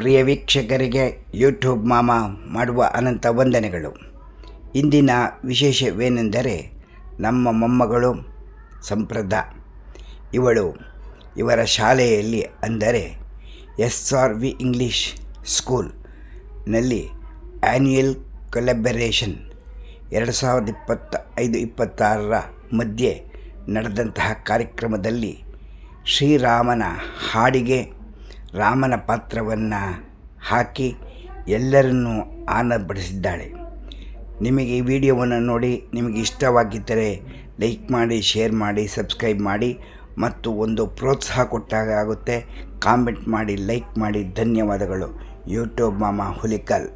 ಪ್ರಿಯ ವೀಕ್ಷಕರಿಗೆ ಯೂಟ್ಯೂಬ್ ಮಾಮ ಮಾಡುವ ಅನಂತ ವಂದನೆಗಳು. ಇಂದಿನ ವಿಶೇಷವೇನೆಂದರೆ ನಮ್ಮ ಮೊಮ್ಮಗಳು ಸಂಪ್ರದ. ಇವಳು ಇವರ ಶಾಲೆಯಲ್ಲಿ ಅಂದರೆ ಎಸ್ ಆರ್ ವಿ ಇಂಗ್ಲೀಷ್ ಸ್ಕೂಲ್ನಲ್ಲಿ ಆ್ಯನ್ಯುಯಲ್ ಕೊಲೆಬರೇಷನ್ ಎರಡು ಸಾವಿರದ ಇಪ್ಪತ್ತ ಐದು ಇಪ್ಪತ್ತಾರರ ಮಧ್ಯೆ ನಡೆದಂತಹ ಕಾರ್ಯಕ್ರಮದಲ್ಲಿ ಶ್ರೀರಾಮನ ಹಾಡಿಗೆ ರಾಮನ ಪಾತ್ರವನ್ನು ಹಾಕಿ ಎಲ್ಲರನ್ನೂ ಆನಂದಪಡಿಸಿದ್ದಾಳೆ. ನಿಮಗೆ ಈ ವಿಡಿಯೋವನ್ನು ನೋಡಿ ನಿಮಗೆ ಇಷ್ಟವಾಗಿದ್ದರೆ ಲೈಕ್ ಮಾಡಿ, ಶೇರ್ ಮಾಡಿ, ಸಬ್ಸ್ಕ್ರೈಬ್ ಮಾಡಿ ಮತ್ತು ಒಂದು ಪ್ರೋತ್ಸಾಹ ಕೊಟ್ಟಾಗ ಆಗುತ್ತೆ. ಕಾಮೆಂಟ್ ಮಾಡಿ, ಲೈಕ್ ಮಾಡಿ. ಧನ್ಯವಾದಗಳು. ಯೂಟ್ಯೂಬ್ ಮಾಮ ಹುಲಿಕಲ್.